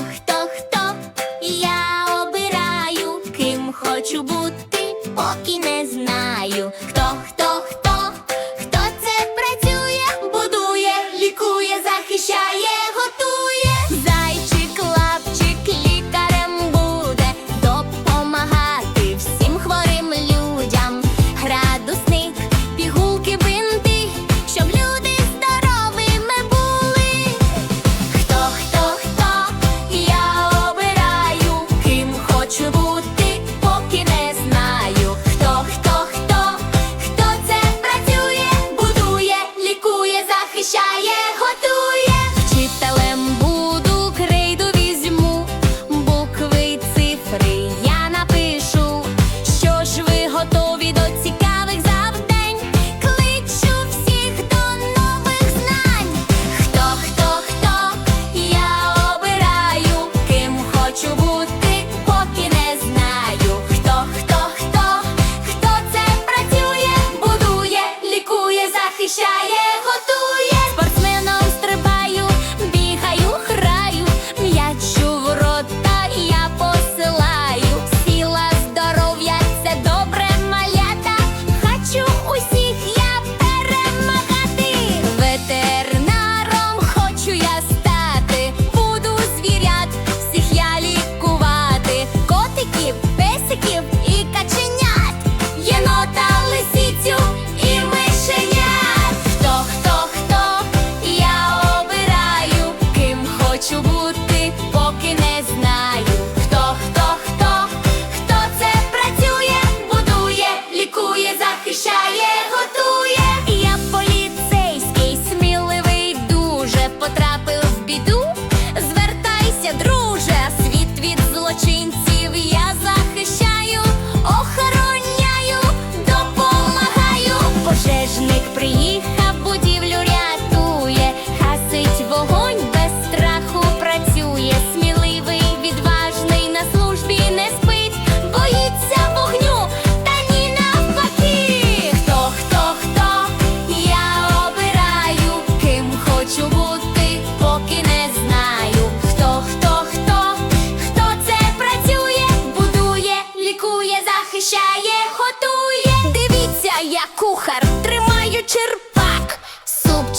хто.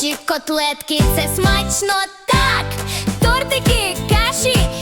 Наші котлетки це смачно так, тортики, каші.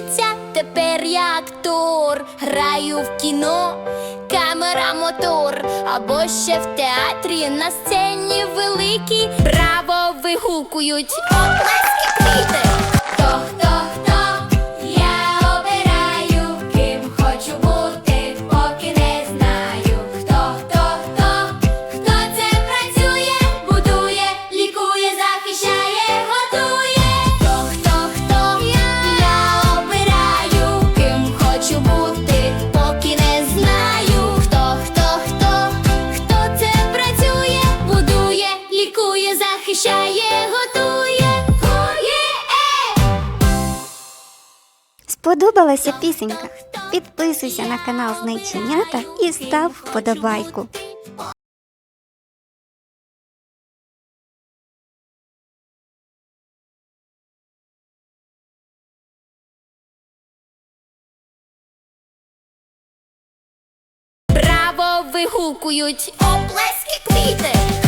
дивіться, тепер я актор, граю в кіно, камера, мотор, або ще в театрі на сцені великій браво! Вигукують, оплески квіти. Сподобалася пісенька? Підписуйся на канал Знайченята і став вподобайку. Браво вигукують оплески квіти.